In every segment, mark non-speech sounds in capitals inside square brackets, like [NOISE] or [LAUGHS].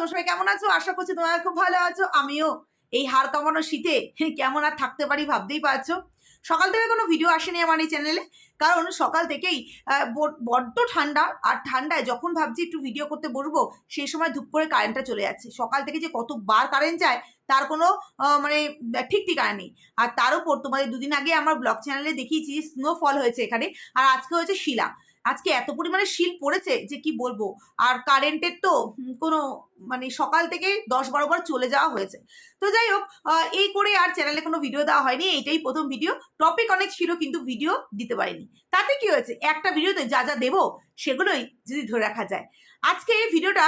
তোমার সবাই কেমন আছো? আশা করছি তোমরা খুব ভালো আছো। আমিও এই হার কামানো শীতে [LAUGHS] কেমন আর থাকতে পারি ভাবতেই পারছ। সকাল থেকে কোনো ভিডিও আসেনি আমার এই চ্যানেলে কারণ সকাল থেকেই বড্ড ঠান্ডা আর ঠান্ডায় যখন ভাবছি একটু ভিডিও করতে বসবো, সেই সময় ধূপ করে কারেন্টটা চলে যাচ্ছে। সকাল থেকে যে কতবার কারেন্ট যায়, তার কোনো মানে ঠিক ঠিকানা নেই। আর তার উপর তোমাদের দুদিন আগে আমার ব্লগ চ্যানেলে দেখিয়েছি স্নোফল হয়েছে এখানে। আর আজকে হয়েছে শিলা। আজকে এত পরিমাণে শিল পড়েছে যে কি বলব? আর কারেন্টের তো কোনো মানে সকাল থেকে দশ বারো বার চলে যাওয়া হয়েছে। তো যাই হোক এই করে আর চ্যানেলে কোনো ভিডিও দেওয়া হয়নি, এইটাই প্রথম ভিডিও টপিক অনেক ছিল কিন্তু ভিডিও দিতে পারিনি। তাতে কি হয়েছে? একটা ভিডিওতে যা যা দেবো, সেগুলোই যদি ধরে রাখা যায়। আজকে এই ভিডিওটা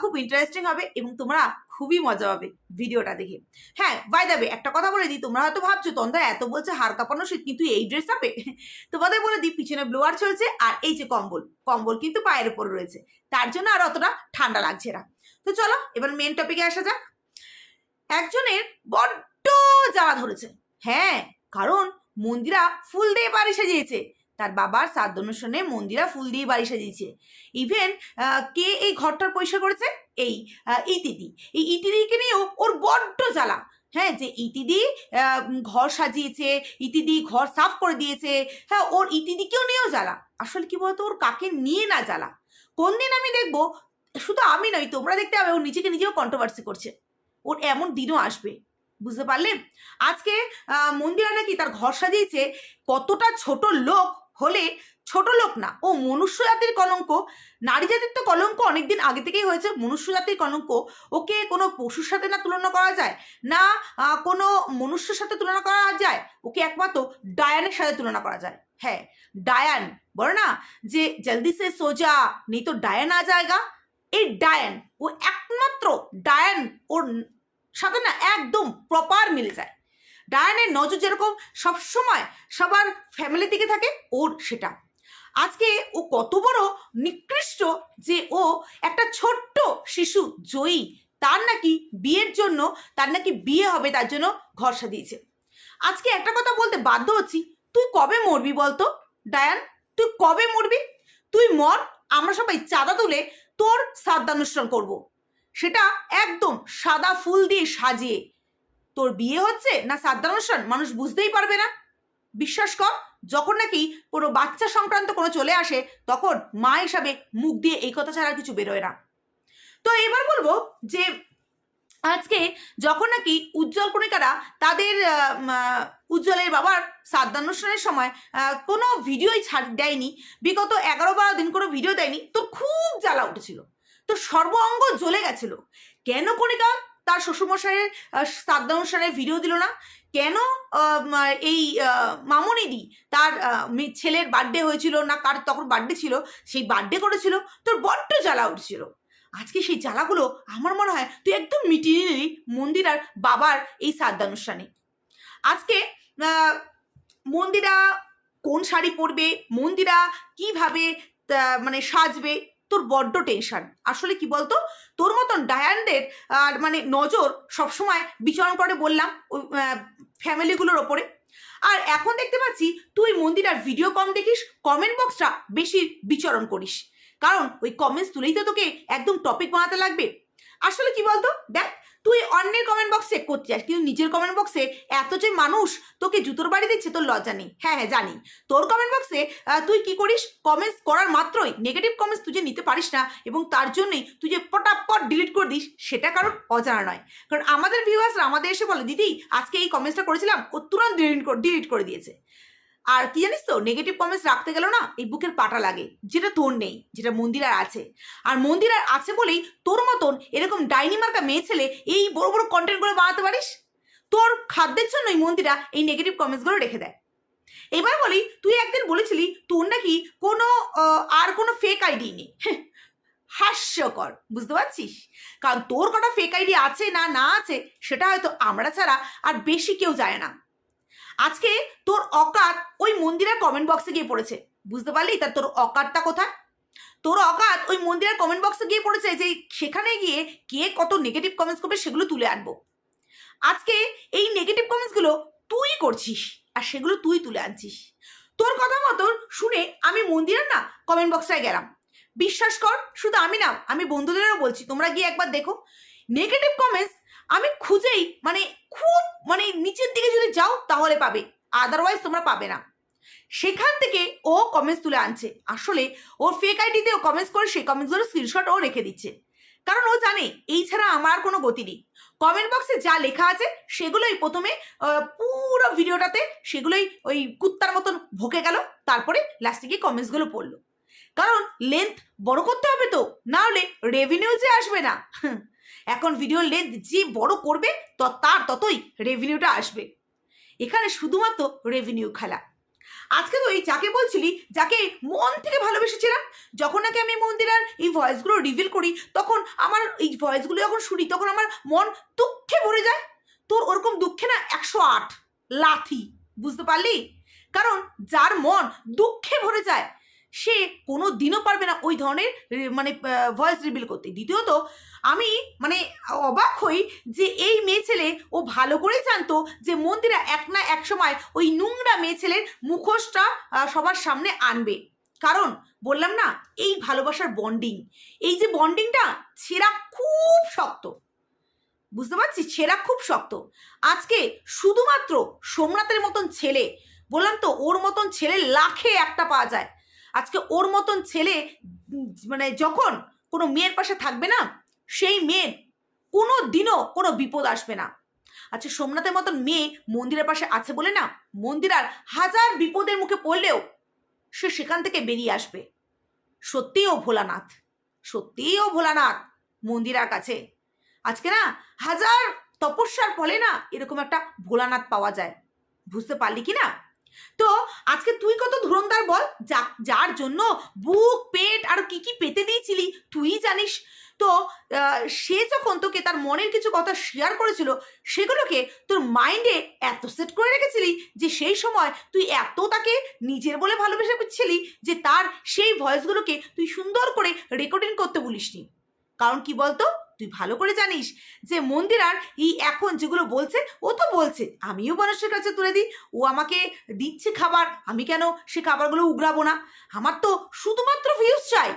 খুব ইন্টারেস্টিং হবে এবং তোমরা খুবই মজা পাবে ভিডিওটা দেখে। হ্যাঁ বাই দাবে একটা কথা বলে দিই, তোমরা হয়তো ভাবছ তন্দা এত বলছে হার কাঁপানো শীত, কিন্তু এই ড্রেস আপে তোমাদের বলে দিই, পিছনে ব্লোয়ার চলছে আর এই যে কম্বল কম্বল কিন্তু পায়ের উপর রয়েছে। তার জন্য আর অতটা ঠান্ডা লাগছে না। তো চলো, এবার মেন টপিকে আসা যাক। একজনের বড্ড জ্বালা ধরেছে। হ্যাঁ কারণ মন্দিরা ফুল দিয়ে বাড়ি সাজিয়েছে। তার বাবার শ্রাদ্ধ অনুষ্ঠানে মন্দিরা ফুল দিয়ে বাড়ি সাজিয়েছে। ইভেন কে এই ঘরটার পয়সা করেছে? এই ইতিদি এই ইতিদিকে নিয়েও ওর বড্ড জ্বালা। হ্যাঁ যে ইতিদি ঘর সাজিয়েছে ইতিদি ঘর সাফ করে দিয়েছে হ্যাঁ ওর ইতিদিকেও নিয়েও জ্বালা। আসলে কি বলতো, ওর কাকে নিয়ে না জ্বালা? কোন দিন আমি দেখব, শুধু আমি নই, তোমরা দেখতে হবে ও নিজেকে নিজেও কন্ট্রোভার্সি করছে। ওর এমন দিনও আসবে। বুঝতে পারলে? আজকে মন্দিরা নাকি তার ঘর সাজিয়েছে, কতটা ছোট লোক হলে ছোট লোক না। ও মনুষ্য জাতির কলঙ্ক। নারী জাতির তো কলঙ্ক অনেকদিন আগে থেকেই হয়েছে। মনুষ্য জাতির কলঙ্ক। ওকে কোনো পশুর সাথে না তুলনা করা যায়? না কোনো মনুষ্যের সাথে তুলনা করা যায়? ওকে একমাত্র ডায়ানের সাথে তুলনা করা যায়। হ্যাঁ ডায়ান। বলো না যে জলদি সে সোজা, নেই তো ডায়ান আ যায়গা এই ডায়ান, ও একমাত্র ডায়ান, ওর সাথে না একদম প্রপার মিলে যায়। ডায়ানের নজর যেরকম সবসময় সবার ফ্যামিলি দিকে থাকে, ওর সেটা। আজকে ও কত বড় নিকৃষ্ট যে ও একটা ছোট্ট শিশু, জয়ী। তার নাকি বিয়ের জন্য, তার নাকি বিয়ে হবে, তার জন্য ঘর সাজিয়েছে। আজকে একটা কথা বলতে বাধ্য হচ্ছি, তুই কবে মরবি বলতো? ডায়ান, তুই কবে মরবি? তুই মর, আমরা সবাই চাঁদা তুলে তোর শ্রাদ্ধানুষ্ঠান করব। সেটা একদম সাদা ফুল দিয়ে সাজিয়ে তোর বিয়ে হচ্ছে না শ্রাদ্ধানুষ্ঠান মানুষ বুঝতেই পারবে না। বিশ্বাস কর, যখন নাকি কোনো বাচ্চা সংক্রান্ত কোনো চলে আসে, তখন মা হিসাবে মুখ দিয়ে এই কথা ছাড়া কিছু বেরোয় না। তো এবার বলব যে, আজকে যখন নাকি উজ্জ্বল কণিকারা তাদের উজ্জ্বলের বাবার শ্রাদ্ধানুষ্ঠানের সময় কোনো ভিডিওই ছাড় দেয়নি, বিগত এগারো বারো দিন কোনো ভিডিও দেয়নি, তো খুব জ্বালা উঠেছিল। তো সর্ব অঙ্গ জ্বলে গেছিল। কেন কণিকা তার শ্বশুরমশাইয়ের শ্রাদ্ধানুষ্ঠানের ভিডিও দিল না। কেন এই মামনিদি তার ছেলের বার্থডে হয়েছিল না কার তখন বার্থডে ছিল, সেই বার্থডে করেছিল, তোর বড্ড জ্বালা উঠছিল। আজকে সেই জ্বালাগুলো আমার মনে হয় তুই একদম মিটিয়ে নিলি মন্দিরার বাবার এই শ্রাদ্ধানুষ্ঠানে। আজকে মন্দিরা কোন শাড়ি পরবে, মন্দিরা কীভাবে মানে সাজবে তোর বড্ড টেনশন আসলে কি বলতো? তোর মতন ডায়ানদের, আর মানে নজর সবসময় বিচরণ করে বললাম ওই ফ্যামিলিগুলোর ওপরে। আর এখন দেখতে পাচ্ছি, তুই মন্দিরার ভিডিও কম দেখিস কমেন্ট বক্সটা বেশি বিচরণ করিস। কারণ ওই কমেন্টস তুলেই তো তোকে একদম টপিক বানাতে লাগবে। আসলে কি বলতো? দেখ তুই অন্যের কমেন্ট বক্স করতে চাস কিন্তু নিজের কমেন্ট বক্সে এত যে মানুষ, তোকে জুতোর বাড়ি দিচ্ছে, তোর লজ্জা নেই। হ্যাঁ হ্যাঁ জানি। তোর কমেন্ট বক্সে তুই কি করিস? কমেন্টস করার মাত্রই নেগেটিভ কমেন্টস তুই যে নিতে পারিস না, এবং তার জন্যই তুই যে পটাপট ডিলিট করে দিস, সেটা কারণ অজানা নয়। কারণ আমাদের ভিউয়ার্সরা আমাদের এসে বলে, দিদি, আজকে এই কমেন্টসটা করেছিলাম, ও তুরন্ত ডিলিট করে দিয়েছে। আর কি জানিস তো নেগেটিভ কমেন্টস রাখতে গেল না এই বুকের পাটা লাগে যেটা তোর নেই যেটা মন্দির আর আছে। আর মন্দির আর আছে বলেই তোর মতন এরকম ডাইনি মার্কা মেয়ে ছেলে এই বড় বড় কন্টেন্টগুলো বানাতে পারিস? তোর খাদ্যের জন্যই মন্দিরা এই নেগেটিভ কমেন্টসগুলো রেখে দেয়। এবার বলি তুই একদিন বলেছিলি তোর নাকি কোনো আর কোনো ফেক আইডি নেই। হ্যাঁ, হাস্যকর বুঝতে পারছিস? কারণ তোর কটা ফেক আইডি আছে না না আছে সেটা হয়তো আমরা ছাড়া আর বেশি কেউ যায় না। আজকে তোর অকাত ওই মন্দিরের কমেন্ট বক্সে গিয়ে পড়েছে। বুঝতে পারলি? তা তোর অকাতটা কোথায়? তোর অকাত ওই মন্দিরের কমেন্ট বক্সে গিয়ে পড়েছে যে সেখানে গিয়ে কে কত নেগেটিভ কমেন্টস করবে সেগুলো তুলে আনব। আজকে এই নেগেটিভ কমেন্টসগুলো তুই করছিস আর সেগুলো তুই তুলে আনছিস। তোর কথা মতো শুনে আমি মন্দিরের না কমেন্ট বক্সটায় গেলাম। বিশ্বাস কর, শুধু আমি না, আমি বন্ধুদেরও বলছি, তোমরা গিয়ে একবার দেখো। নেগেটিভ কমেন্টস আমি খুঁজেই মানে খুব মানে নিচের দিকে যদি যাও তাহলে পাবে আদারওয়াইজ তোমরা পাবে না। সেখান থেকে ও কমেন্টস তুলে আনছে। আসলে ওর ফেক আইডিতে ও কমেন্টস করে সেই কমেন্টসগুলো স্ক্রিনশট ও রেখে দিচ্ছে। কারণ ও জানে এই ছাড়া আমার কোনো গতি নেই। কমেন্ট বক্সে যা লেখা আছে সেগুলোই প্রথমে পুরো ভিডিওটাতে সেগুলোই ওই কুত্তার মতন ভোকে গেল, তারপরে লাস্টে গিয়ে কমেন্টসগুলো পড়ল। কারণ লেন্থ বড় করতে হবে তো, না হলে রেভিনিউ যে আসবে না। এখন ভিডিওর লেন্থ যে বড় করবে তার ততই রেভিনিউটা আসবে। এখানে শুধুমাত্র রেভিনিউ খেলা। আজকে তো এই যাকে বলছিলি, যাকে মন থেকে ভালোবেসেছিলাম, যখন নাকি আমি মন্দিরার এই ভয়েসগুলো রিভিল করি, তখন আমার এই ভয়েসগুলো যখন শুনি, তখন আমার মন দুঃখে ভরে যায়। তোর ওরকম দুঃখে না একশো আট লাথি, বুঝতে পারলি? কারণ যার মন দুঃখে ভরে যায়, সে কোনো দিনও পারবে না ওই ধরনের মানে ভয়েস রিভিল করতে। দ্বিতীয়ত আমি মানে অবাক হই যে এই মেয়ে ছেলে ও ভালো করেই জানতো যে মন্দিরা এক না এক সময় ওই নোংরা মেয়ে ছেলের মুখোশটা সবার সামনে আনবে। কারণ বললাম না, এই ভালোবাসার বন্ডিং এই যে বন্ডিংটা ছেঁড়া খুব শক্ত। বুঝতে পারছি ছেঁড়া খুব শক্ত। আজকে শুধুমাত্র সোমনাথের মতন ছেলে, বললাম তো ওর মতন ছেলে লাখে একটা পাওয়া যায়। আজকে ওর মতন ছেলে মানে যখন কোনো মেয়ের পাশে থাকবে না সেই মেয়ের কোনো দিনও কোনো বিপদ আসবে না। আচ্ছা সোমনাথের মতন মেয়ে মন্দিরের পাশে আছে বলে না? মন্দিরার হাজার বিপদের মুখে পড়লেও সে সেখান থেকে বেরিয়ে আসবে। সত্যিই ও ভোলানাথ। সত্যিই ও ভোলানাথ মন্দিরার কাছে। আজকে না হাজার তপস্যার ফলে না এরকম একটা ভোলানাথ পাওয়া যায়। বুঝতে পারলি কি না? তো আজকে তুই কত ধুরন্ধার বল? যা, যার জন্য বুক, পেট আর কি কি পেতে দিয়েছিলি তুই জানিস? তো সে যখন তোকে তার মনের কিছু কথা শেয়ার করেছিল, সেগুলোকে তোর মাইন্ডে এত সেট করে রেখেছিলি যে সেই সময় তুই এত তাকে নিজের বলে ভালোবেসে করছিলি যে তার সেই ভয়েসগুলোকে তুই সুন্দর করে রেকর্ডিং করতে বলিসনি কারণ কি বলতো? তুই ভালো করে জানিস যে মন্দিরার এই এখন যেগুলো বলছে, ও তো বলছে, আমিও মানুষের কাছে তুলে দিই, ও আমাকে দিচ্ছে খাবার, আমি কেন সে খাবারগুলো উগরাবো না? আমার তো শুধুমাত্র ভিউজ চাই।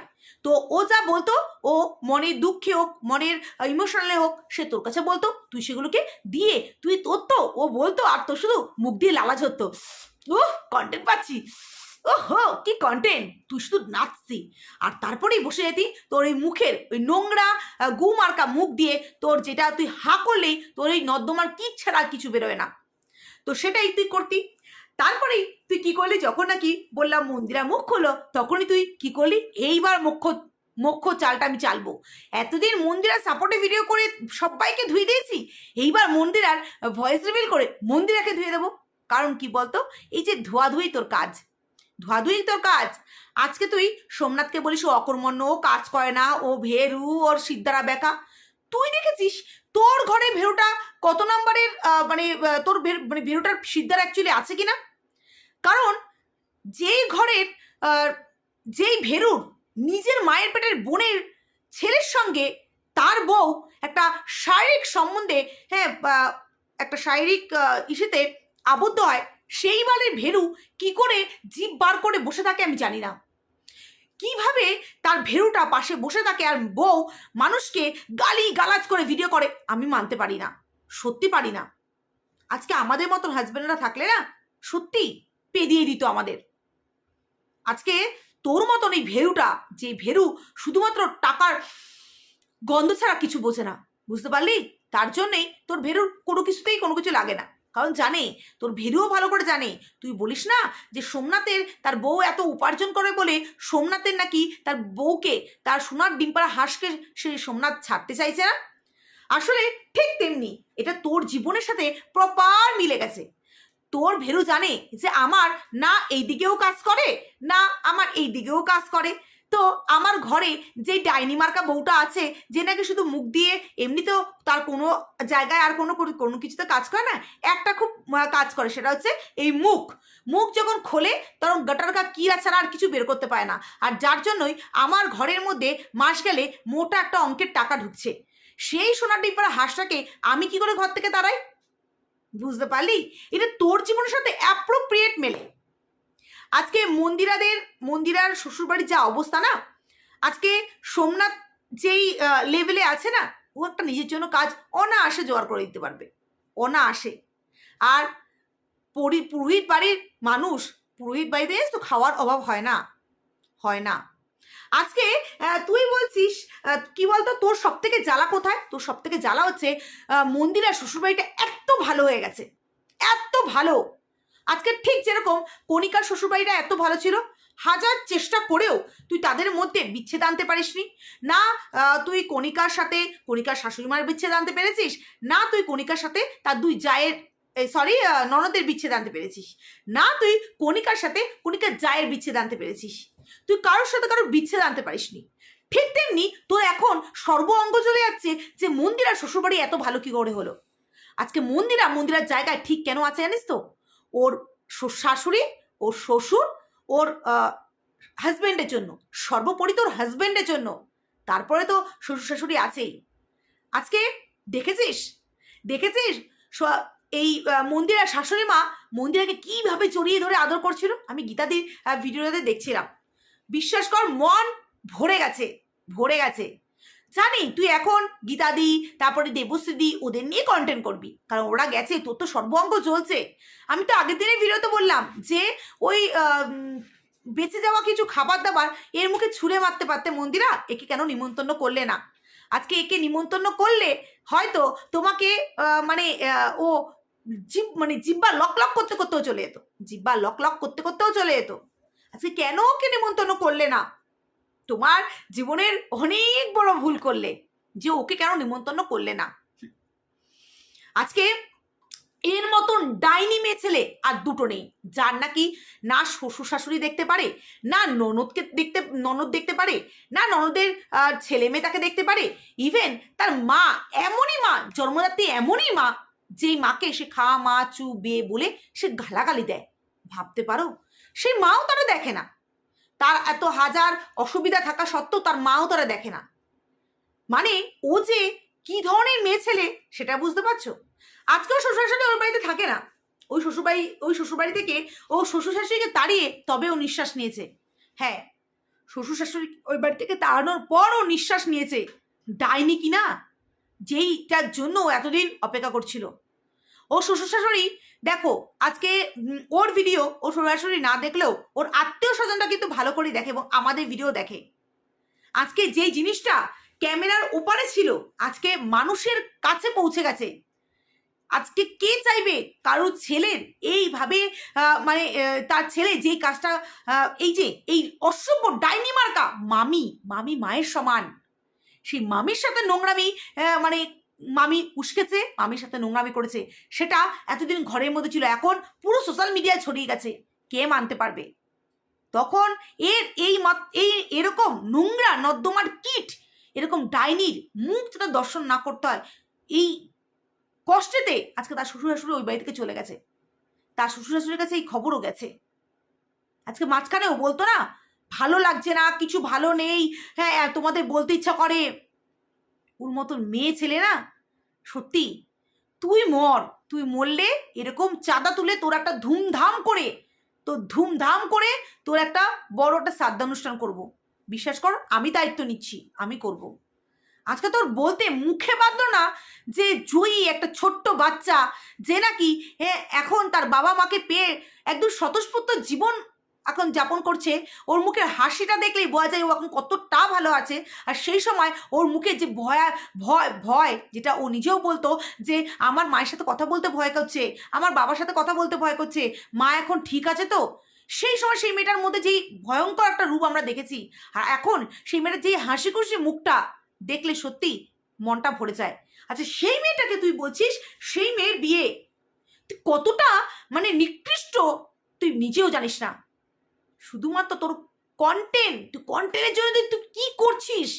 তো ও যা বলতো, ও মনের দুঃখে হোক, মনের ইমোশনালে হোক, সে তোর কাছে বলতো, তুই সেগুলোকে দিয়ে, তুই তোর তো, ও বলতো, আর তোর শুধু মুখ দিয়ে লালা ঝরতো। ও কন্টেন্ট পাচ্ছি। ওহো, কি কন্টেন্ট তুই শুধু নাচতি। আর তারপরেই বসে যেতি তোর এই মুখের ওই নোংরা গু মার্কা মুখ দিয়ে তোর যেটা তুই হা করলেই তোর এই নর্দমার কি ছাড়া কিছু বেরোয় না। তো সেটাই তুই করতি। তারপরেই তুই কি করলি? যখন নাকি বললাম মন্দিরা মুখ খোলো, তখনই তুই কি করলি? এইবার মুখ্য মুখ্য চালটা আমি চালবো। এতদিন মন্দিরার সাপোর্টে ভিডিও করে সবাইকে ধুয়ে দিয়েছি, এইবার মন্দিরার ভয়েস রিভিল করে মন্দিরাকে ধুয়ে দেবো। কারণ কি বলতো? এই যে ধোয়াধুয়ি তোর কাজ, ধোয়াধুয়ি তোর কাজ। আজকে তুই সোমনাথকে বলিস ও অকর্মণ্য, ও কাজ করে না, ও ভেরু, ওর সিদ্ধারা বেকা তুই দেখেছিস তোর ঘরে ভেরুটা কত নম্বরের মানে তোর মানে ভেরুটার সিদ্ধার অ্যাকচুয়ালি আছে কি না কারণ যেই ঘরের যেই ভেরুর নিজের মায়ের পেটের বোনের ছেলের সঙ্গে তার বউ একটা শারীরিক সম্বন্ধে হ্যাঁ একটা শারীরিক ইসেতে আবদ্ধ হয়, সেই বারের ভেরু কি করে জিভ বার করে বসে থাকে আমি জানি না। কীভাবে তার ভেরুটা পাশে বসে থাকে আর বউ মানুষকে গালি গালাজ করে ভিডিও করে, আমি মানতে পারি না। সত্যি পারি না। আজকে আমাদের মতন হাজব্যান্ডরা থাকলে না, সত্যি পেদিয়ে দিত আমাদের। আজকে তোর মতন এই ভেরুটা, যে ভেরু শুধুমাত্র টাকার গন্ধ ছাড়া কিছু বোঝে না, বুঝতে পারলি? তার জন্যেই তোর ভেরুর কোনো কিছুতেই কোনো কিছু লাগে না। কারণ জানে, তোর ভেরুও ভালো করে জানে। তুই বলিস না যে সোমনাথের তার বউ এত উপার্জন করে বলে সোমনাথের নাকি তার বউকে, তার সোনার ডিম্পারা হাঁসকে সে সোমনাথ ছাড়তে চাইছে না? আসলে ঠিক তেমনি এটা তোর জীবনের সাথে প্রপার মিলে গেছে। তোর ভেরু জানে যে আমার না এই দিকেও কাজ করে, না আমার এই দিকেও কাজ করে। তো আমার ঘরে যে ডাইনি মার্কা বউটা আছে, যে নাকি শুধু মুখ দিয়ে এমনিতেও তার কোনো জায়গায় আর কোনো কোনো- কিছুতে কাজ করে না, একটা খুব কাজ করে, সেটা হচ্ছে এই মুখ। মুখ যখন খোলে তখন গাটারকা কিরা ছাড়া আর কিছু বের করতে পারে না। আর যার জন্যই আমার ঘরের মধ্যে মাস গেলে মোটা একটা অঙ্কের টাকা ঢুকছে। সেই সোনার ডিব্বার হাঁসটাকে আমি কি করে ঘর থেকে তাড়াই? বুঝতে পারলি? এটা তোর জীবনের সাথে অ্যাপ্রোপ্রিয়েট মেলে। আজকে মন্দিরাদের, মন্দিরার শ্বশুরবাড়ির যা অবস্থা না, আজকে সোমনাথ যেই লেভেলে আছে না, ও একটা নিজের জন্য কাজ অনায়াসে জোগাড় করে দিতে পারবে, অনায়াসে। আর পরি, পুরোহিত বাড়ির মানুষ, পুরোহিত বাড়িতে তো খাওয়ার অভাব হয় না হয় না। আজকে তুই বলছিস কি বলতো, তোর সব থেকে জ্বালা কোথায়? তোর সব থেকে জ্বালা হচ্ছে মন্দিরা শ্বশুরবাড়িটা এত ভালো হয়ে গেছে, এত ভালো। আজকে ঠিক যেরকম কণিকার শ্বশুরবাড়িটা এত ভালো ছিল, হাজার চেষ্টা করেও তুই তাদের মধ্যে বিচ্ছেদ আনতে পারিসনি। না তুই কণিকার সাথে কণিকার শাশুড়ি মায়ের বিচ্ছেদ আনতে পেরেছিস, না, তুই কণিকার সাথে তার দুই জায়ের সরি ননদের বিচ্ছেদ আনতে পেরেছিস। না, তুই কণিকার সাথে কণিকার জায়ের বিচ্ছেদ আনতে পেরেছিস। তুই কারোর সাথে কারোর বিচ্ছেদ আনতে পারিসনি। ঠিক তেমনি তোর এখন সর্ব অঙ্গ চলে যাচ্ছে যে মন্দিরা শ্বশুরবাড়ি এত ভালো কি করে হলো? আজকে মন্দিরা, মন্দিরার জায়গায় ঠিক কেন আছে জানিস তো? ওর শাশুড়ি ওর শ্বশুর ওর হাজবেন্ডের জন্য সর্বোপরি তোর হাজবেন্ডের জন্য। তারপরে তো শ্বশুর শাশুড়ি আছেই। আজকে দেখেছিস? দেখেছিস? এই আহ, মন্দিরার শাশুড়ি মা মন্দিরাকে কীভাবে চড়িয়ে ধরে আদর করছিল? আমি গীতাদির ভিডিওতে দেখছিলাম। বিশ্বাস কর মন ভরে গেছে ভরে গেছে। জানি তুই এখন গীতাদি তারপরে দেবশ্রীদি ওদের নিয়ে কন্টেন্ট করবি। কারণ ওরা গেছে, তোর তো সর্বঙ্গ চলছে। আমি তো আগের দিনের ভিডিওতে বললাম যে, ওই বেঁচে যাওয়া কিছু খাবার দাবার এর মুখে ছুঁড়ে মারতে পারতে মন্দিরা? একে কেন নিমন্ত্রণ করলে না? আজকে একে নিমন্ত্রণ করলে হয়তো তোমাকে মানে ও জিব মানে জিব্বা লক লক করতে করতেও চলে যেত। জিব্বা লক লক করতে করতেও চলে যেত। আজকে কেন ওকে নিমন্ত্রণ করলে না? তোমার জীবনের অনেক বড় ভুল করলে যে ওকে কেন নিমন্ত্রণ করলে না? আজকে এর মতন ডাইনি মেয়ে ছেলে আর দুটো নেই। যার নাকি না শ্বশুর শাশুড়ি দেখতে পারে না ননদকে দেখতে ননদ দেখতে পারে না ননদের ছেলে মেয়ে তাকে দেখতে পারে। ইভেন তার মা এমনই মা জন্মদাত্রী এমনই মা যেই মাকে সে খা মা চু বে বলে সে গালাগালি দেয়। ভাবতে পারো? সেই মাও তারা দেখে না। তার এত হাজার অসুবিধা থাকা সত্ত্বেও তার মাও তারা দেখে না। মানে ও যে কি ধরনের মেয়ে ছেলে, সেটা বুঝতে পারছ? আজকেও শ্বশুর শাশুড়ি ওর বাড়িতে থাকে না। ওই শ্বশুরবাড়ি ওই শ্বশুরবাড়ি থেকে ও শ্বশুর শাশুড়িকে তাড়িয়ে তবে ও নিঃশ্বাস নিয়েছে। হ্যাঁ শ্বশুর শাশুড়ি ওই বাড়ি থেকে তাড়ানোর পর ও নিঃশ্বাস নিয়েছে। ডাইনি কি না যেইটার জন্য ও এতদিন অপেক্ষা করছিল। ও শ্বশুর শাশুড়ি দেখো, আজকে ওর ভিডিও ও শ্বশুর শাশুড়ি না দেখলেও ওর আত্মীয় স্বজনটা কিন্তু ভালো করে দেখে এবং আমাদের ভিডিও দেখে। আজকে যেই জিনিসটা ক্যামেরার ওপারে ছিল, আজকে মানুষের কাছে পৌঁছে গেছে। আজকে কে চাইবে কারও ছেলের? এইভাবে মানে তার ছেলে যেই কাজটা এই যে, এই অসভ্য ডাইনি মার্কা, মামি মামি মায়ের সমান। সেই মামির সাথে নোংরামি মানে মামি উস্কেছে, মামির সাথে নোংরামি করেছে। সেটা এতদিন ঘরের মধ্যে ছিল, এখন পুরো সোশ্যাল মিডিয়ায় ছড়িয়ে গেছে। কে মানতে পারবে? তখন এর এই এই এরকম নোংরা নর্দমার কিট, এরকম ডাইনির মুখ যাতে দর্শন না করতে হয়, এই কষ্টেতে আজকে তার শ্বশুর শাশুড়ি ওই বাড়ি থেকে চলে গেছে। তার শ্বশুর শাশুড়ির কাছে এই খবরও গেছে। আজকে মাঝখানে ও বলতো না, ভালো লাগছে না, কিছু ভালো নেই হ্যাঁ তোমাদের বলতে ইচ্ছা করে ওর মতন মেয়ে ছেলে না? সত্যি? তুই মর। তুই মরলে এরকম চাঁদা তুলে তোর একটা ধুমধাম করে, তোর ধুমধাম করে তোর একটা বড় একটা শ্রাদ্ধানুষ্ঠান করব। বিশ্বাস কর, আমি দায়িত্ব নিচ্ছি, আমি করব। আজকে তোর বলতে মুখে বাঁধলো না যে জয়ী একটা ছোট্ট বাচ্চা যে নাকি হ্যাঁ এখন তার বাবা মাকে পেয়ে একদম স্বতঃস্ফূর্ত জীবন এখন যাপন করছে, ওর মুখের হাসিটা দেখলেই বোঝা যায় ও এখন কতটা ভালো আছে। আর সেই সময় ওর মুখে যে ভয়া, ভয় ভয় যেটা ও নিজেও বলতো যে, আমার মায়ের সাথে কথা বলতে ভয় করছে, আমার বাবার সাথে কথা বলতে ভয় করছে, মা এখন ঠিক আছে তো? সেই সময় সেই মেয়েটার মধ্যে যেই ভয়ঙ্কর একটা রূপ আমরা দেখেছি, আর এখন সেই মেয়েটার যেই হাসি খুশি মুখটা দেখলে সত্যি মনটা ভরে যায়। আচ্ছা সেই মেয়েটাকে তুই বলছিস? সেই মেয়ের বিয়ে। তুই কতটা মানে নিকৃষ্ট, তুই নিজেও জানিস না। শুধুমাত্র তোর কন্টেন্ট তুই কন্টেন্টের জন্য তুই কি করছিস?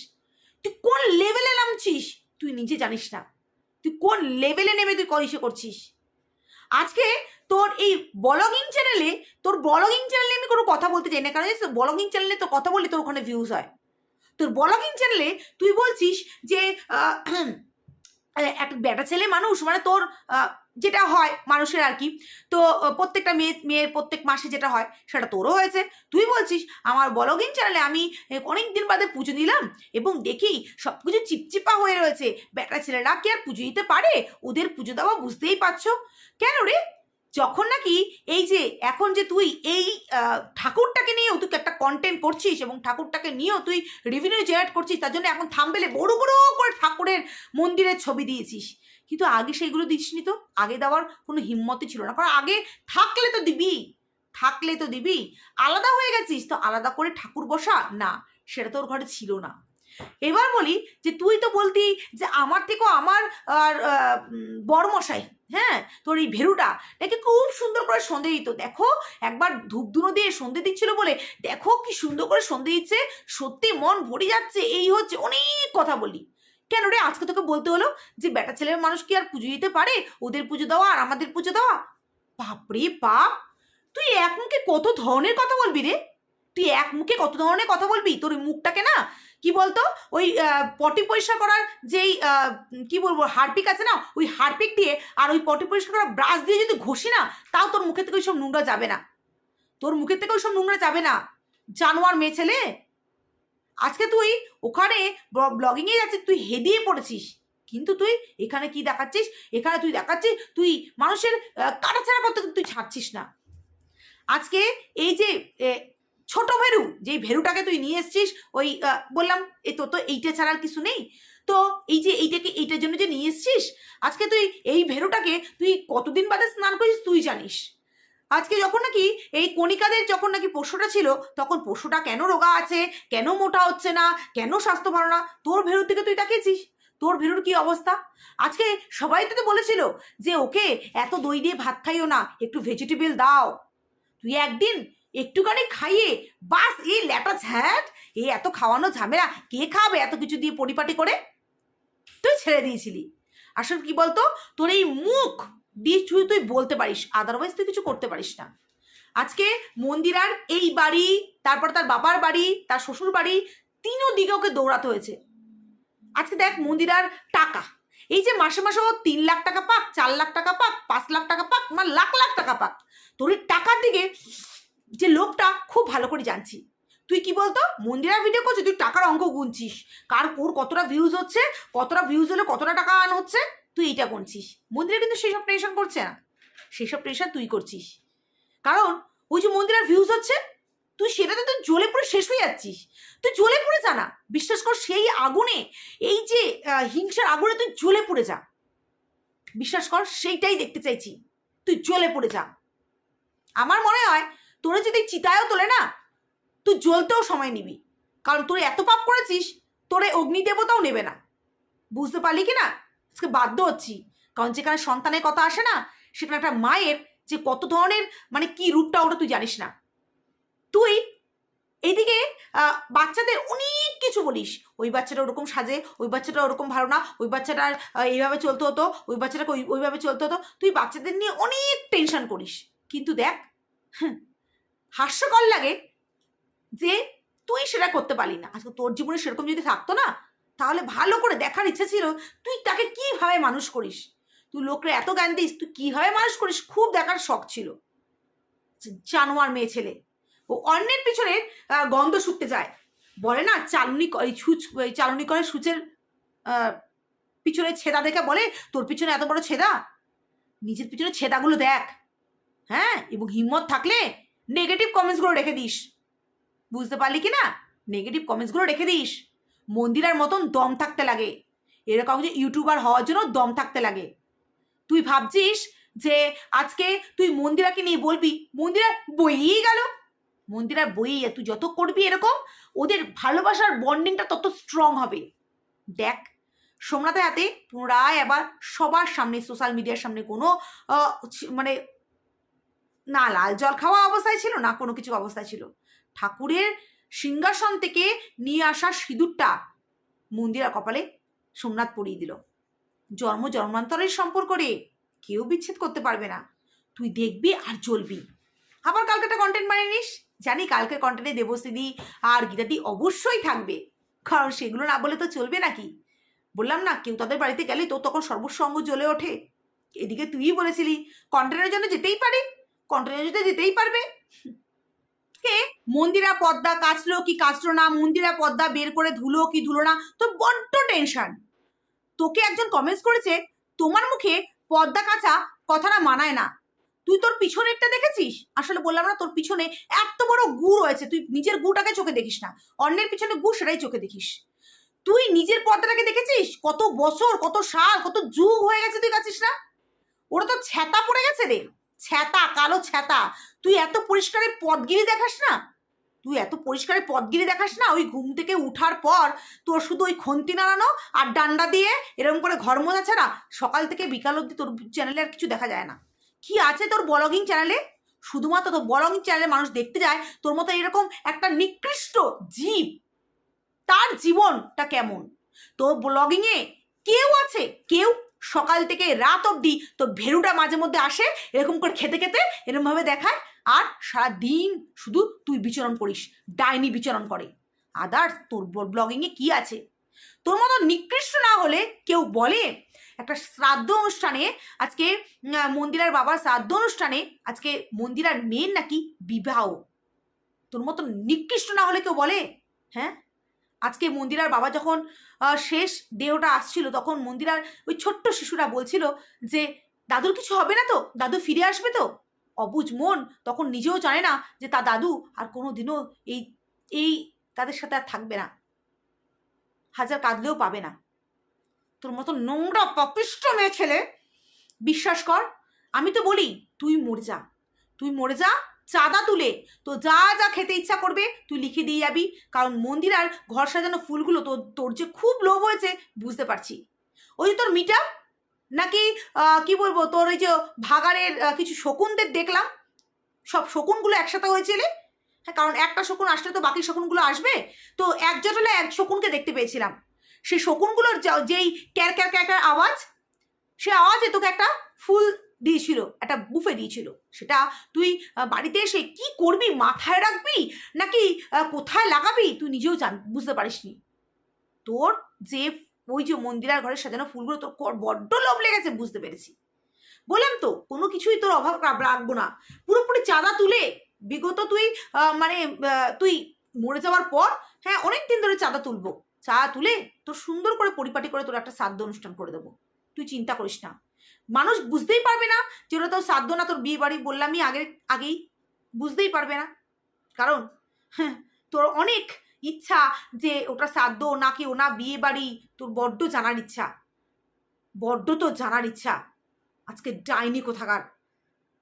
তুই কোন লেভেলে নামছিস? তুই নিজে জানিস না। তুই কোন লেভেলে নেমে তুই কইসে করছিস? আজকে তোর এই ব্লগিং চ্যানেলে তোর ব্লগিং চ্যানেলে আমি কোনো কথা বলতে চাই না। কারণ ব্লগিং চ্যানেলে তো কথা বললে তোর ওখানে ভিউজ হয়। তোর ব্লগিং চ্যানেলে তুই বলছিস যে [CLEARS THROAT] একটা বেটা ছেলে মানুষ মানে তোর যেটা হয় মানুষের আর কি। তো প্রত্যেকটা মেয়ে, মেয়ের প্রত্যেক মাসে যেটা হয় সেটা তোরও হয়েছে। তুই বলছিস, আমার বলগিন চ্যানেলে আমি অনেক দিন বাদে পুজো দিলাম এবং দেখি সব কিছু চিপচিপা হয়ে রয়েছে। বেটা ছেলেরা কি আর পুজো দিতে পারে? ওদের পুজো দেওয়া বুঝতেই পারছ? কেন রে? যখন নাকি এই যে, এখন যে তুই এই ঠাকুরটাকে নিয়েও তুই একটা কন্টেন্ট করছিস এবং ঠাকুরটাকে নিয়েও তুই রেভিনিউ জেনারেট করছিস, তার জন্য এখন থামবেলে বড় বড় করে ঠাকুরের মন্দিরের ছবি দিয়েছিস। কিন্তু আগে সেইগুলো দিসনি তো। আগে দেওয়ার কোনো হিম্মতই ছিল না। কারণ আগে থাকলে তো দিবি, থাকলে তো দিবি। আলাদা হয়ে গেছিস তো, আলাদা করে ঠাকুর বসা? না, সেটা তোর ঘরে ছিল না। এবার বলি যে তুই তো বলতি যে আমার থেকেও আমার আর বড়মশাই হ্যাঁ তোর এই ভেরুটা নাকি খুব সুন্দর করে সন্ধে দিত। দেখো, একবার ধূপ ধুনো দিয়ে সন্ধে দিচ্ছিল বলে, দেখো কি সুন্দর করে সন্ধে দিচ্ছে। সত্যি মন ভরে যাচ্ছে। এই হচ্ছে অনেক কথা বলি। কেন রে? আজকে তোকে বলতে হলো যে বেটা ছেলের মানুষ কি আর পুজো দিতে পারে? ওদের পুজো দেওয়া আর আমাদের পুজো দেওয়া? বাপরে বাপ! তুই এক মুখে কত ধরনের কথা বলবি রে? তুই এক মুখে কত ধরনের কথা বলবি? তোর ওই মুখটাকে না, কি বলতো? ওই পটি পরিষ্কার করার যেই কি বলব, হারপিক আছে না, ওই হারপিক দিয়ে আর ওই পটি পরিষ্কার করার ব্রাশ দিয়ে যদি ঘষি না, তাও তোর মুখের থেকে ওইসব নোংরা যাবে না। তোর মুখের থেকে ওইসব নোংরা যাবে না। জানোয়ার মেয়ে ছেলে আজকে তুই ওখানে ব্লগিংয়ে যাচ্ছিস, তুই হেদিয়ে পড়েছিস। কিন্তু তুই এখানে কি দেখাচ্ছিস? এখানে তুই দেখাচ্ছিস, তুই মানুষের কাটাছাড়া করতে তুই ছাড়ছিস না। আজকে এই যে ছোট ভেরু যেই ভেরুটাকে তুই নিয়ে এসছিস, ওই বললাম, এ তো তো এইটা ছাড়া কিছু নেই? তো এই যে, এইটাকে, এইটার জন্য যে নিয়ে এসছিস, আজকে তুই এই ভেরুটাকে তুই কতদিন বাদে স্নান করিস তুই জানিস। আজকে যখন নাকি এই কণিকাদের যখন নাকি পশুটা ছিল, তখন পশুটা কেন রোগা আছে? কেন মোটা হচ্ছে না? কেন স্বাস্থ্য ভালো না? তোর ভেরুর দিকে তুই তাকিয়েছিস তোর ভেরুর কি অবস্থা? আজকে সবাই তো বলেছিল যে ওকে এত দই দিয়ে ভাত খাইও না, একটু ভেজিটেবল দাও। তুই একদিন একটুখানি খাইয়ে, বাস এই ল্যাটা ঝ্যাট, এই এত খাওয়ানো ঝামেলা কে খাবে এত কিছু দিয়ে পরিপাটি করে? তুই ছেড়ে দিয়েছিলি। আসলে কি বলতো? তোর এই মুখ শুধু তুই বলতে পারিস আদারওয়াইজ তুই কিছু করতে পারিস না। আজকে মন্দিরার এই বাড়ি, তারপর তার বাবার বাড়ি, তার শ্বশুর বাড়ি, তিনও দিকে ওকে দৌড়াতে হয়েছে। আজকে দেখ মন্দিরার টাকা। এই যে মাসে মাসে ও তিন লাখ টাকা পাক, চার লাখ টাকা পাক, পাঁচ লাখ টাকা পাক মানে লাখ লাখ টাকা পাক। তোর টাকার দিকে যে লোকটা খুব ভালো করে জানছি। তুই কি বলতো? মন্দিরা ভিডিও করছিস, তুই টাকার অঙ্ক গুনছিস। কার, ওর কতটা ভিউজ হচ্ছে, কতটা ভিউজ হলে কতটা টাকা আন হচ্ছে? তুই এইটা করছিস। মন্দিরা কিন্তু সেসব টেনশন করছে না। সেসব টেনশন তুই করছিস। কারণ ওই যে মন্দিরার ভিউজ হচ্ছে, তুই সেটাতে তুই জ্বলে পড়ে শেষ হয়ে যাচ্ছিস। তুই জ্বলে পড়ে যা না। বিশ্বাস কর, সেই আগুনে, এই যে হিংসার আগুনে তুই জ্বলে পড়ে যা। বিশ্বাস কর, সেইটাই দেখতে চাইছি। তুই জ্বলে পড়ে যা। আমার মনে হয়, তোরা যদি চিতায়ও তোলে না, তুই জ্বলতেও সময় নিবি। কারণ তোর এত পাপ করেছিস, তোরে অগ্নিদেবতাও নেবে না। বুঝতে পারলি কি না? আজকে বাধ্য হচ্ছি। কারণ যেখানে সন্তানের কথা আসে না সেখানে একটা মায়ের যে কত ধরনের মানে কি রূপটা ওটা তুই জানিস না। তুই এইদিকে বাচ্চাদের অনেক কিছু বলিস। ওই বাচ্চাটা ওরকম সাজে ওই বাচ্চাটা ওরকম ভালো না ওই বাচ্চাটার এইভাবে চলতে হতো ওই বাচ্চাটাকে ওই ওইভাবে চলতে হতো। তুই বাচ্চাদের নিয়ে অনেক টেনশন করিস। কিন্তু দেখ হুঁ, হাস্যকর লাগে যে তুই সেটা করতে পারলি না। আজকে তোর জীবনে সেরকম যদি থাকতো না তাহলে ভালো করে দেখার ইচ্ছা ছিল, তুই তাকে কীভাবে মানুষ করিস? তুই লোকরা এত জ্ঞান দিস, তুই কীভাবে মানুষ করিস? খুব দেখার শখ ছিল। জানোয়ার মেয়ে ছেলে। ও অন্যের পিছনে গন্ধ শুকতে যায়। বলে না, চালুনি এই চালুনি করে সূচের পিছনে ছেদা দেখে বলে, তোর পিছনে এত বড় ছেদা? নিজের পিছনে ছেদাগুলো দেখ। হ্যাঁ? এবং হিম্মত থাকলে নেগেটিভ কমেন্টসগুলো রেখে দিস। বুঝতে পারলি কি না? নেগেটিভ কমেন্টসগুলো রেখে দিস। মন্দিরার মতন দম থাকতে লাগে। এরকম যে ইউটিউবার হওয়ার জন্য দম থাকতে লাগে। তুই ভাবছিস যে আজকে তুই মন্দিরাকে নিয়ে বলবি মন্দিরা বইয়েই গেল। মন্দিরার বইয়ে তুই যত করবি এরকম, ওদের ভালোবাসার বন্ডিংটা তত স্ট্রং হবে। দেখ, সোমনাথের হাতে পুনরায় আবার সবার সামনে সোশ্যাল মিডিয়ার সামনে কোনো মানে না লাল জল খাওয়া অবস্থায় ছিল, না কোনো কিছু অবস্থায় ছিল। ঠাকুরের সিংহাসন থেকে নিয়ে আসা সিঁদুরটা মন্দিরা কপালে সোমনাথ পরিয়ে দিল। জন্ম জন্মান্তরের সম্পর্ক রে, কেউ বিচ্ছেদ করতে পারবে না। তুই দেখবি আর জ্বলবি। আবার কালকে একটা কন্টেন্ট বানিয়ে নিস? জানি কালকের কন্টেন্টে দেবশ্রীদি আর গীতাদি অবশ্যই থাকবে। কারণ সেগুলো না বলে তো চলবে নাকি? বললাম না, কেউ তাদের বাড়িতে গেলে তো তখন সর্বস্ব অঙ্গ জ্বলে ওঠে। এদিকে তুই বলেছিলি কন্টেন্টের জন্য যেতেই পারি। কন্টেন্টের জন্য যেতেই পারবে। কে? মন্দিরা পদ্মা, কাচলো কি কাচলো না? মন্দিরা পদ্মা বের করে ধুলো কি ধুলো না? তোর বড্ড টেনশন তোকে একজন কমেন্টস করেছে, তোমার মুখে পদ্মা কাঁচা কথাটা মানায় না। তুই তোর পিছনেরটা দেখেছিস? আসলে বললাম না, তোর পিছনে এত বড় গু রয়েছে, তুই নিজের গুটাকে চোখে দেখিস না। অন্যের পিছনে গু সেটাই চোখে দেখিস। তুই নিজের পদ্মাটাকে দেখেছিস? কত বছর, কত সাল, কত যুগ হয়ে গেছে তুই কাছিস না? ওরা তো ছ্যাতা পড়ে গেছে রে। ছ্যাতা, কালো ছ্যাতা। তুই এত পরিষ্কারের পদগিরি দেখাস না? তুই এত পরিষ্কারের পদগিরি দেখাস না? ওই ঘুম থেকে উঠার পর তোর শুধু ওই খন্তি নাড়ানো আর ডান্ডা দিয়ে এরকম করে ঘর মোজা ছাড়া সকাল থেকে বিকাল অবধি তোর চ্যানেলে আর কিছু দেখা যায় না। কি আছে তোর ব্লগিং চ্যানেলে শুধুমাত্র তোর ব্লগিং চ্যানেলে মানুষ দেখতে যায়, তোর মতো এরকম একটা নিকৃষ্ট জীব। তার জীবনটা কেমন? তোর ব্লগিংয়ে কেউ আছে? কেউ সকাল থেকে রাত অবধি। তোর ভেরুটা মাঝে মধ্যে আসে, এরকম করে খেতে খেতে এরকমভাবে দেখায়। আর সারা দিন শুধু তুই বিচরণ করিস, ডাইনি বিচরণ করে। আদার্স তোর ব্লগিংয়ে কি আছে? তোর মতো নিকৃষ্ট না হলে কেউ বলে, একটা শ্রাদ্ধ অনুষ্ঠানে আজকে মন্দিরার বাবার শ্রাদ্ধ অনুষ্ঠানে আজকে মন্দিরার মেয়ের নাকি বিবাহ? তোর মতো নিকৃষ্ট না হলে কেউ বলে? হ্যাঁ? আজকে মন্দিরার বাবা যখন শেষ দেহটা আসছিল। তখন মন্দিরার ওই ছোট্ট শিশুরা বলছিল যে, দাদুর কিছু হবে না তো? দাদু ফিরে আসবে তো? অবুজ মন, তখন নিজেও জানে না যে তা দাদু, আর কোনো দিনও এই এই তাদের সাথে আর থাকবে না। হাজার কাঁদলেও পাবে না। তোর মতো নোংরা পপিষ্ট মেয়ে ছেলে, বিশ্বাস কর, আমি তো বলি, তুই মরে যা। তুই মরে যা চাঁদা তুলে। তো যা যা খেতে ইচ্ছা করবে তুই লিখে দিয়ে যাবি। কারণ মন্দির আর ঘর সাজানো ফুলগুলো তো তোর যে খুব লোভ হয়েছে বুঝতে পারছি। ওই তোর মিটা নাকি কি বলব, তোর ওই যে ভাগাড়ের কিছু শকুনদের দেখলাম? সব শকুনগুলো একসাথে হয়েছিল? হ্যাঁ কারণ একটা শকুন আসলে তো বাকি শকুনগুলো আসবে। তো এক জটলে এক শকুনকে দেখতে পেয়েছিলাম। সেই শকুনগুলোর যেই ক্যার ক্যার ক্যার আওয়াজ, সে আওয়াজে তোকে একটা ফুল দিয়েছিল, একটা বুফে দিয়েছিল। সেটা তুই বাড়িতে এসে কি করবি? মাথায় রাখবি? নাকি কোথায় লাগাবি? তুই নিজেও জান, বুঝতে পারিসনি। তোর যে, ওই যে মন্দিরার ঘরে সাজানো ফুলগুলো, তোর বড্ড লোভ লেগেছে, বুঝতে পেরেছি। বললাম তো, কোনো কিছুই তোর অভাব রাখব না। পুরোপুরি চাঁদা তুলে, বিগত তুই মানে তুই মরে যাওয়ার পর হ্যাঁ অনেক দিন ধরে চাঁদা তুলবো। চাঁদা তুলে তোর সুন্দর করে পরিপাটি করে তোর একটা শ্রাদ্ধ অনুষ্ঠান করে দেবো। তুই চিন্তা করিস না। মানুষ বুঝতেই পারবে না যে ওটা তোর সাধ্য না তোর বিয়ে বাড়ি বললামই আগের, আগেই। বুঝতেই পারবে না। কারণ হ্যাঁ তোর অনেক ইচ্ছা যে ওটা শ্রাদ্ধ নাকি ওনা বিয়ে বাড়ি, তোর বড্ড জানার ইচ্ছা। বড্ড তোর জানার ইচ্ছা। আজকে ডাইনি কোথাকার।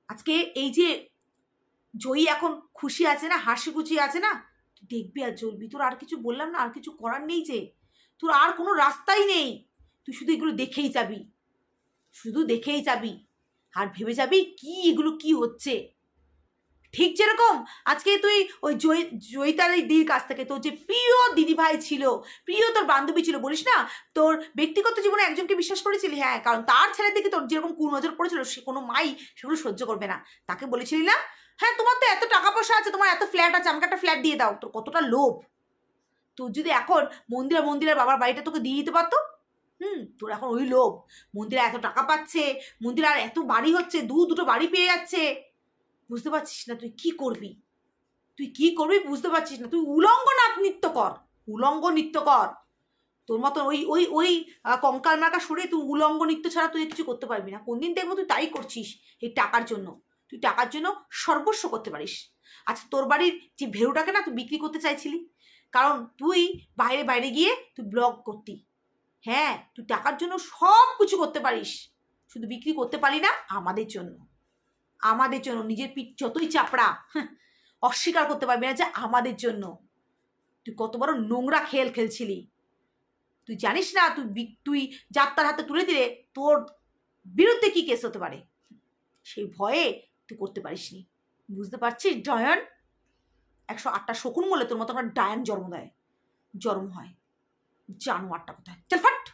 আজকে এই যে জয়ী এখন খুশি আছে না হাসি খুশি আছে না দেখবি আর জ্বলবি। তোর আর কিছু বললাম না, আর কিছু করার নেই যে। তোর আর কোনো রাস্তাই নেই। তুই শুধু এগুলো দেখেই যাবি। শুধু দেখেই যাবি। আর ভেবে যাবি কি এগুলো কি হচ্ছে। ঠিক যেরকম আজকে তুই ওই জয়, জয়িতার দিদির কাছ থেকে তোর যে প্রিয় দিদিভাই ছিল, প্রিয় তোর বান্ধবী ছিল বলিস না? তোর ব্যক্তিগত জীবনে একজনকে বিশ্বাস করেছিলি? হ্যাঁ কারণ তার ছেলের দিকে তোর যেরকম কুনজর পড়েছিল, সে কোনো মাই সেগুলো সহ্য করবে না। তাকে বলেছিলি না? হ্যাঁ তোমার তো এত টাকা পয়সা আছে, তোমার এত ফ্ল্যাট আছে, আমাকে একটা ফ্ল্যাট দিয়ে দাও। তোর কতটা লোভ? তোর যদি এখন মন্দিরা মন্দিরের বাবার বাড়িটা তোকে দিয়ে দিতে পারতো হুম, তোর এখন ওই লোভ। মন্দিরা এত টাকা পাচ্ছে, মন্দিরা আর এত বাড়ি হচ্ছে, দু দুটো বাড়ি পেয়ে যাচ্ছে। বুঝতে পারছিস না তুই কি করবি? তুই কি করবি বুঝতে পারছিস না? তুই উলঙ্গ নাচ নৃত্য কর, উলঙ্গ নৃত্য কর। তোর মতো ওই ওই ওই কঙ্কাল মার্কা সরে তুই উলঙ্গ নৃত্য ছাড়া তুই কিছু করতে পারবি না। কোনদিন দেখব তুই তাই করছিস এই টাকার জন্য। তুই টাকার জন্য সর্বস্ব করতে পারিস। আচ্ছা তোর বাড়ির যে ভেরুটাকে না তুই বিক্রি করতে চাইছিলি? কারণ তুই বাইরে বাইরে গিয়ে তুই ব্লগ করতি। হ্যাঁ তুই টাকার জন্য সব কিছু করতে পারিস। শুধু বিক্রি করতে পারি না আমাদের জন্য। আমাদের জন্য নিজের পিঠ যতই চাপড়া হ্যাঁ, অস্বীকার করতে পারবি না যে আমাদের জন্য। তুই কত বড় নোংরা খেল খেলছিলি। তুই জানিস না তুই তুই যাত্রার হাতে তুলে দিলে তোর বিরুদ্ধে কি কেস হতে পারে? সেই ভয়ে তুই করতে পারিসনি। বুঝতে পারছিস ডয়ন একশো আটটা শকুন বলে তোর মতো আমার ডায়ান জন্ম দেয়। জন্ম হয়। জানোয়ারটা কোথায় চল ফাট